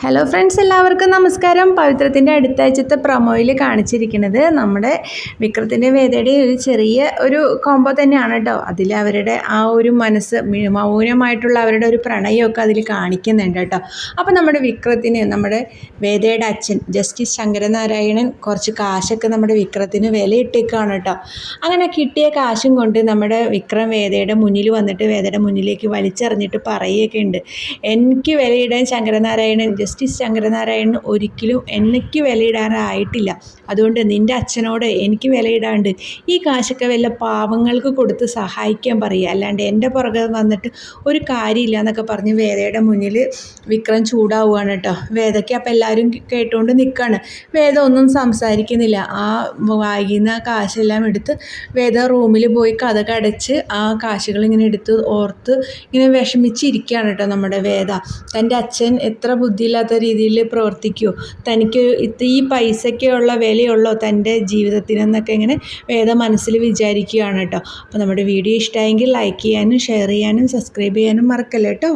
Hello friends എല്ലാവർക്കും നമസ്കാരം. പവിത്രത്തിന്റെ അടുത്താഴ്ചത്തെ പ്രൊമോയിൽ കാണിച്ചിരിക്കുന്നത് നമ്മുടെ വിക്രത്തിന്റെ വേദയുടെ ഒരു ചെറിയ ഒരു കോംബോ തന്നെയാണ് കേട്ടോ അതിൽ അവരുടെ ആ ഒരു മനസ്സ് മൗനമായിട്ടുള്ള അവരുടെ ഒരു പ്രണയമൊക്കെ അതിൽ കാണിക്കുന്നുണ്ട് കേട്ടോ അപ്പോൾ നമ്മുടെ വിക്രത്തിന് നമ്മുടെ വേദയുടെ അച്ഛൻ ജസ്റ്റിസ് ശങ്കരനാരായണൻ കുറച്ച് കാശൊക്കെ നമ്മുടെ വിക്രത്തിന് വിലയിട്ടേക്കാണ് കേട്ടോ അങ്ങനെ കിട്ടിയ കാശും കൊണ്ട് നമ്മുടെ വിക്രം വേദയുടെ മുന്നിൽ വന്നിട്ട് വേദയുടെ മുന്നിലേക്ക് വലിച്ചെറിഞ്ഞിട്ട് പറയുകയൊക്കെ ഉണ്ട്. എനിക്ക് വിലയിടാൻ ശങ്കരനാരായണൻ ജസ്റ്റിസ് ശങ്കരനാരായണൻ ഒരിക്കലും എനിക്ക് വിലയിടാനായിട്ടില്ല. അതുകൊണ്ട് നിന്റെ അച്ഛനോട് എനിക്ക് വിലയിടാണ്ട് ഈ കാശൊക്കെ വല്ല പാവങ്ങൾക്ക് കൊടുത്ത് സഹായിക്കാൻ പറയുക. അല്ലാണ്ട് എന്റെ പുറകെ വന്നിട്ട് ഒരു കാര്യമില്ല എന്നൊക്കെ പറഞ്ഞ് വേദയുടെ മുന്നിൽ വിക്രം ചൂടാവുകയാണ് കേട്ടോ. വേദയ്ക്ക് അപ്പം എല്ലാവരും കേട്ടുകൊണ്ട് നിൽക്കുകയാണ്. വേദ ഒന്നും സംസാരിക്കുന്നില്ല. ആ വായിക്കുന്ന കാശെല്ലാം എടുത്ത് വേദ റൂമിൽ പോയി കഥ അടച്ച് ആ കാശുകൾ ഇങ്ങനെ എടുത്ത് ഓർത്ത് ഇങ്ങനെ വിഷമിച്ചിരിക്കുകയാണ് കേട്ടോ നമ്മുടെ വേദ. തന്റെ അച്ഛൻ എത്ര ബുദ്ധിയില്ല ഇല്ലാത്ത രീതിയിൽ പ്രവർത്തിക്കുമോ തനിക്ക് ഈ പൈസയ്ക്കുള്ള വിലയുള്ളോ തന്റെ ജീവിതത്തിനെന്നൊക്കെ ഇങ്ങനെ വേദ മനസ്സിൽ വിചാരിക്കുകയാണ് കേട്ടോ. അപ്പോൾ നമ്മുടെ വീഡിയോ ഇഷ്ടമായെങ്കിൽ ലൈക്ക് ചെയ്യാനും ഷെയർ ചെയ്യാനും സബ്സ്ക്രൈബ് ചെയ്യാനും മറക്കല്ലേ കേട്ടോ?